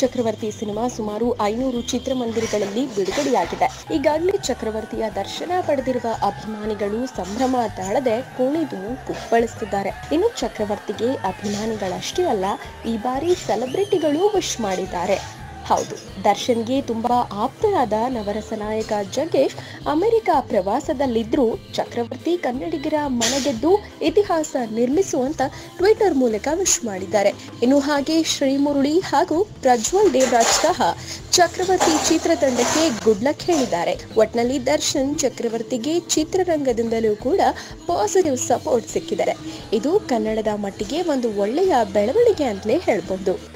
ಚಕ್ರವರ್ತಿ cinema ಸುಮಾರು ಐನೂರು ಚಿತ್ರಮಂದಿರಗಳಲ್ಲಿ ಬಿಡುಗಡೆಯಾಗಿದೆ. ಈಗಾಗಲೇ ಚಕ್ರವರ್ತಿಯ ದರ್ಶನ ಪಡೆದಿರುವ ಅಭಿಮಾನಿಗಳು ಸಂಭ್ರಮ ತಾಳದೆ ಕುಣಿದು ಕುಪ್ಪಳಿಸುತ್ತಿದ್ದಾರೆ. ಇನ್ನು ಚಕ್ರವರ್ತಿಗೆ ಅಭಿಮಾನಿಗಳಷ್ಟೇ ಅಲ್ಲ, ಈ ಬಾರಿ ಸೆಲೆಬ್ರಿಟಿಗಳು ವಿಶ್ ಮಾಡಿದ್ದಾರೆ. ಹೌದು. ದರ್ಶನ್ಗೆ ತುಂಬಾ ಆಪ್ತರಾದ ನವರಸ ನಾಯಕ ಜಗ್ಗೇಶ್ ಅಮೆರಿಕ ಪ್ರವಾಸದಲ್ಲಿದ್ದರೂ ಚಕ್ರವರ್ತಿ ಕನ್ನಡಿಗರ ಮನಗೆದ್ದು ಇತಿಹಾಸ ನಿರ್ಮಿಸುವಂತ ಟ್ವಿಟರ್ ಮೂಲಕ ವಿಶ್ ಮಾಡಿದ್ದಾರೆ. ಇನ್ನು ಹಾಗೆ ಶ್ರೀಮುರುಳಿ ಹಾಗೂ ಪ್ರಜ್ವಲ್ ದೇವರಾಜ್ ಸಹ ಚಕ್ರವರ್ತಿ ಚಿತ್ರತಂಡಕ್ಕೆ ಗುಡ್ ಲಕ್ ಹೇಳಿದ್ದಾರೆ. ಒಟ್ನಲ್ಲಿ ದರ್ಶನ್ ಚಕ್ರವರ್ತಿಗೆ ಚಿತ್ರರಂಗದಿಂದಲೂ ಕೂಡ ಪಾಸಿಟಿವ್ ಸಪೋರ್ಟ್ ಸಿಕ್ಕಿದ್ದಾರೆ. ಇದು ಕನ್ನಡದ ಮಟ್ಟಿಗೆ ಒಂದು ಒಳ್ಳೆಯ ಬೆಳವಣಿಗೆ ಅಂತಲೇ ಹೇಳ್ಬಹುದು.